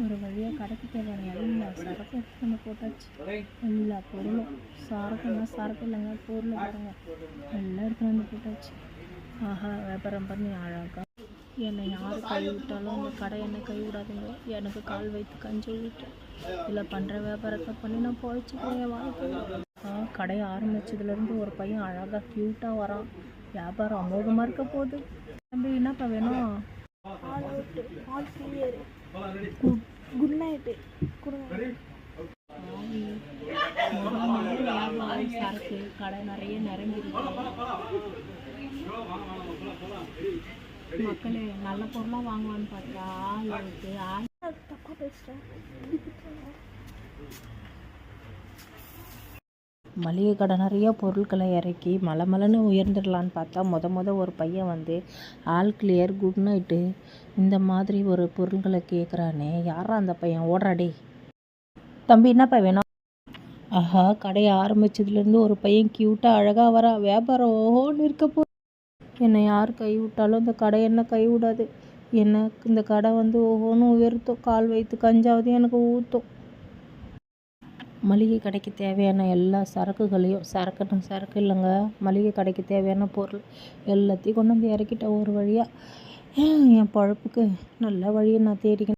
ஒரு வழியாக கடைக்கு தேவையான எல்லா சரக்கும் போட்டாச்சு. எல்லா பொருளும் சரக்குங்க சரக்கு இல்லைங்க பொருள் பாருங்க. எல்லாம் எடுத்து வந்து போட்டாச்சு. ஆஹா வியாபாரம் பண்ணி அழகாக என்னை யார் கை விட்டாலும் அந்த கடை என்னை கை விடாதுங்க. எனக்கு கால் வைத்து கஞ்சி விட்டு இல்லை பண்ணுற வியாபாரத்தை பண்ணி நான் பொழைச்சிக்கிறேன் என் ஆ கடையை ஆரம்பிச்சதுலேருந்து ஒரு பையன் அழகாக க்யூட்டாக வரான். வியாபாரம் அமோகமாக இருக்க போகுது. தம்பி என்னப்பா வேணும்? All out all clear good good night சரக்கு கடை நிறைய நிரம்பிருக்கு மக்களே நல்ல பொருளாக வாங்குவான்னு பார்த்தா ஆள் இருக்கு ஆள் தப்பாக பேசுகிறேன் மளிகை கடை நிறைய பொருட்களை இறக்கி மலை மலைன்னு உயர்ந்துடலான்னு பார்த்தா மொத மொத ஒரு பையன் வந்து ஆல் கிளியர் குட் நைட்டு. இந்த மாதிரி ஒரு பொருள்களை கேட்குறானே யாரா அந்த பையன்? ஓடுறாடே. தம்பி என்னப்பா வேணும்? ஆஹா கடையை ஆரம்பித்ததுலேருந்து ஒரு பையன் க்யூட்டாக அழகாக வரா. வியாபாரம் ஓஹோன்னு இருக்க போ என்னை யார் கை விட்டாலும் இந்த கடை என்ன கை விடாது என்ன இந்த கடை வந்து ஓஹோன்னு உயர்த்தும். கால் வைத்து கஞ்சாவது எனக்கு ஊற்றும் மளிகை கடைக்கு தேவையான எல்லா சரக்குகளையும் சரக்குன்னு சரக்கு இல்லைங்க. மளிகை கடைக்கு தேவையான பொருள் எல்லாத்தையும் கொண்டு வந்து இறக்கிட்டேன் ஒரு வழியாக என் பழப்புக்கு நல்ல வழியை நான் தேடிக்கினேன்.